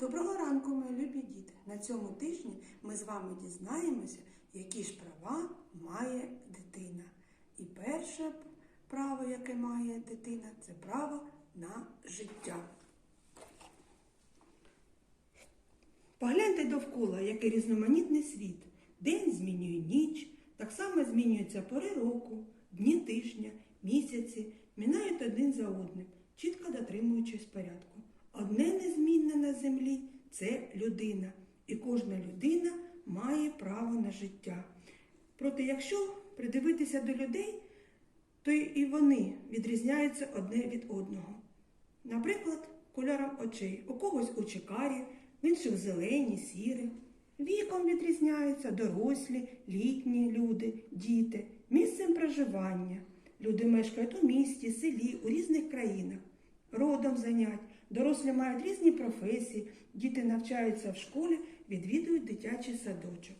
Доброго ранку, мої любі діти! На цьому тижні ми з вами дізнаємося, які ж права має дитина. І перше право, яке має дитина, це право на життя. Погляньте довкола, який різноманітний світ. День змінює ніч, так само змінюються пори року, дні тижня, місяці, мінають один за одним, чітко дотримуючись порядку. Одне незмінне на землі це людина, і кожна людина має право на життя. Проте, якщо придивитися до людей, то і вони відрізняються одне від одного. Наприклад, кольором очей. У когось очі карі, в інших зелені, сірі. Віком відрізняються дорослі, літні люди, діти, місцем проживання. Люди мешкають у місті, селі, у різних країнах, родом занять. Дорослі мають різні професії, діти навчаються в школі, відвідують дитячий садочок.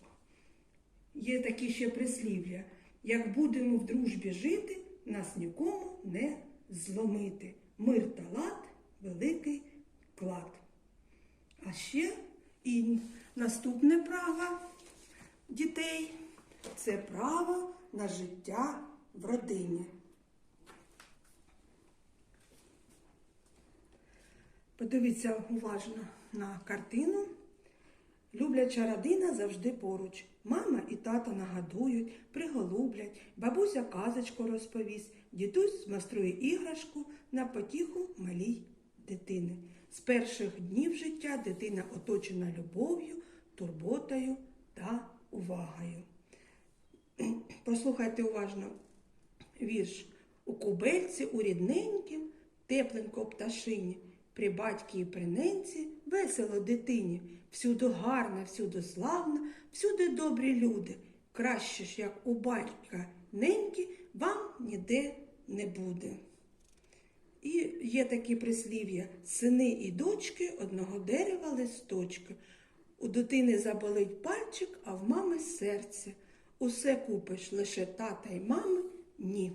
Є такі ще прислів'я. Як будемо в дружбі жити, нас нікому не зломити. Мир та лад великий клад. А ще і наступне право дітей це право на життя в родині. Подивіться уважно на картину. Любляча родина завжди поруч. Мама і тато нагадують, приголублять, бабуся казочку розповість, дідусь змайструє іграшку на потіху малій дитини. З перших днів життя дитина оточена любов'ю, турботою та увагою. Послухайте уважно вірш. У кубельці, у рідненькім, тепленько пташині, при батькі і при ненці весело дитині, всюди гарна, всюди славна, всюди добрі люди. Краще ж, як у батька неньки, вам ніде не буде. І є такі прислів'я сини і дочки одного дерева листочки. У дитини заболить пальчик, а в мами серце. Усе купиш лише тата й мами ні.